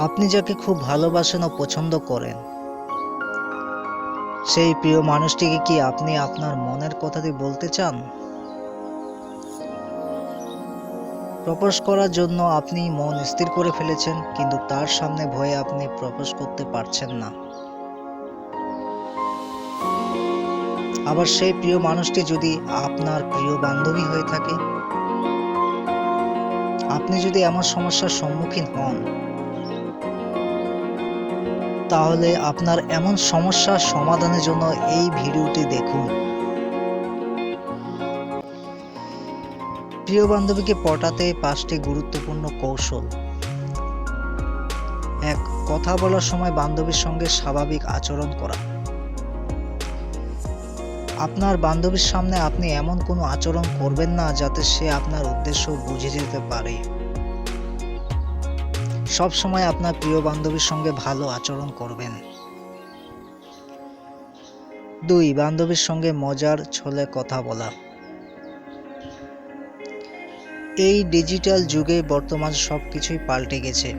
আপনি যাকে খুব ভালোবাসেন ও পছন্দ করেন, সেই প্রিয় মানুষটিকে কি আপনি আপনার মনের কথাটি বলতে চান? প্রপোজ করার জন্য আপনি মন স্থির করে ফেলেছেন, কিন্তু তার সামনে ভয়ে আপনি প্রপোজ করতে পারছেন না। আবার সেই প্রিয় মানুষটি যদি আপনার প্রিয় বান্ধবী হয়ে থাকে, আপনি যদি এমন সমস্যার সম্মুখীন হন তাহলে আপনার এমন সমস্যার সমাধানের জন্য এই ভিডিওটি দেখুন। প্রিয় বান্ধবীকে পটাতে পাঁচটি গুরুত্বপূর্ণ কৌশল। এক, কথা বলার সময় বান্ধবীর সঙ্গে স্বাভাবিক আচরণ করা। আপনার বান্ধবীর সামনে আপনি এমন কোনো আচরণ করবেন না যাতে সে আপনার উদ্দেশ্য বুঝে যেতে পারে। সব সময় আপনার প্রিয় বান্ধবীর সঙ্গে ভালো আচরণ করবেন। দুই, বান্ধবীর সঙ্গে মজার ছলে কথা বলা। এই ডিজিটাল যুগে বর্তমান সব কিছুই পাল্টে গেছে।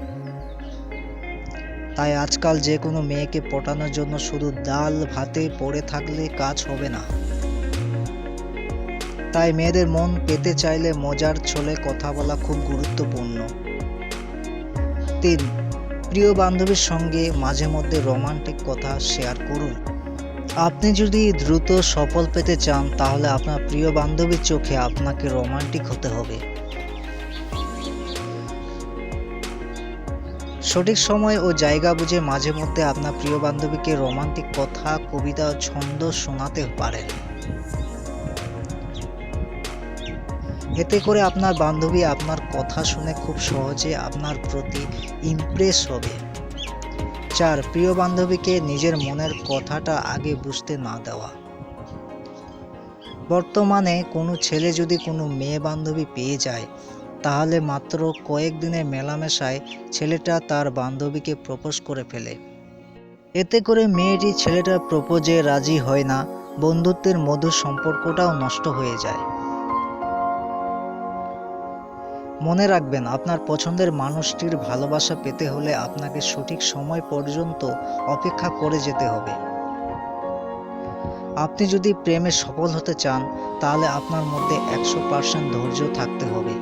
তাই আজকাল যে কোনো মেয়েকে পটানোর জন্য শুধু ডাল ভাতে পড়ে থাকলে কাজ হবে না। তাই মেয়েদের মন পেতে চাইলে মজার ছলে কথা বলা খুব গুরুত্বপূর্ণ। তিন প্রিয় বান্ধবীর সঙ্গে মাঝে মধ্যে রোমান্টিক কথা শেয়ার করুন। আপনি যদি দ্রুত সফল পেতে চান, তাহলে আপনার প্রিয় বান্ধবীর চোখে আপনাকে রোমান্টিক হতে হবে। সঠিক সময় ও জায়গা বুঝে মাঝে মধ্যে আপনার প্রিয় বান্ধবীকে রোমান্টিক কথা, কবিতা ছন্দ শোনাতে পারেন। এতে করে আপনার বান্ধবী আপনার কথা শুনে খুব সহজে আপনার প্রতি ইমপ্রেস হবে। চার, প্রিয় বান্ধবীকে নিজের মনের কথাটা আগে বুঝতে না দেওয়া। বর্তমানে কোনো ছেলে যদি কোনো মেয়ে বান্ধবী পেয়ে যায়, তাহলে মাত্র কয়েকদিনের মেলামেশায় ছেলেটা তার বান্ধবীকে প্রপোজ করে ফেলে। এতে করে মেয়েটি ছেলেটার প্রপোজে রাজি হয় না, বন্ধুত্বের মধুর সম্পর্কটাও নষ্ট হয়ে যায়। মনে রাখবেন, আপনার পছন্দের মানুষটির ভালোবাসা পেতে হলে আপনাকে সঠিক সময় পর্যন্ত অপেক্ষা করে যেতে হবে। আপনি যদি প্রেমে সফল হতে চান, তাহলে আপনার মধ্যে একশো পার্সেন্ট ধৈর্য থাকতে হবে।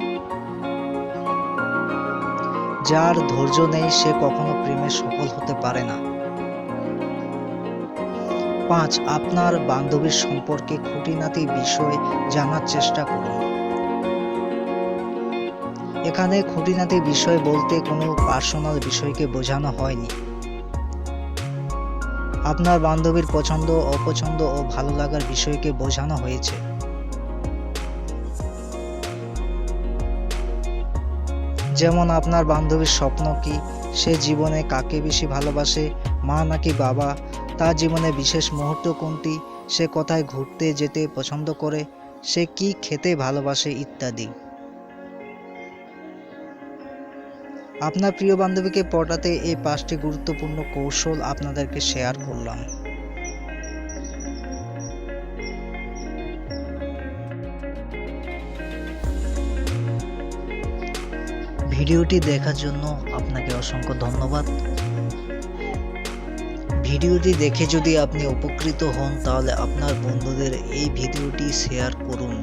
যার ধৈর্য নেই, সে কখনো প্রেমে সফল হতে পারে না। পাঁচ, আপনার বান্ধবীর সম্পর্কে খুঁটিনাটি বিষয় জানার চেষ্টা করুন। এখানে খুঁটিনাটি বিষয় বলতে কোনো পার্সোনাল বিষয়কে বোঝানো হয়নি। আপনার বান্ধবীর পছন্দ, অপছন্দ ও ভালো লাগার বিষয়কে বোঝানো হয়েছে। যেমন আপনার বান্ধবীর স্বপ্ন কি? সে জীবনে কাকে বেশি ভালোবাসে? মা নাকি বাবা? তার জীবনে বিশেষ মুহূর্ত কোনটি? সে কোথায় ঘুরতে, যেতে পছন্দ করে? সে কি খেতে ভালোবাসে ইত্যাদি। আপনার প্রিয় বান্ধবীকে পটাতে এই পাঁচটি গুরুত্বপূর্ণ কৌশল আপনাদেরকে শেয়ার করলাম। ভিডিওটি দেখার জন্য আপনাকে অসংখ্য ধন্যবাদ। ভিডিওটি দেখে যদি আপনি উপকৃত হন, তাহলে আপনার বন্ধুদের এই ভিডিওটি শেয়ার করুন।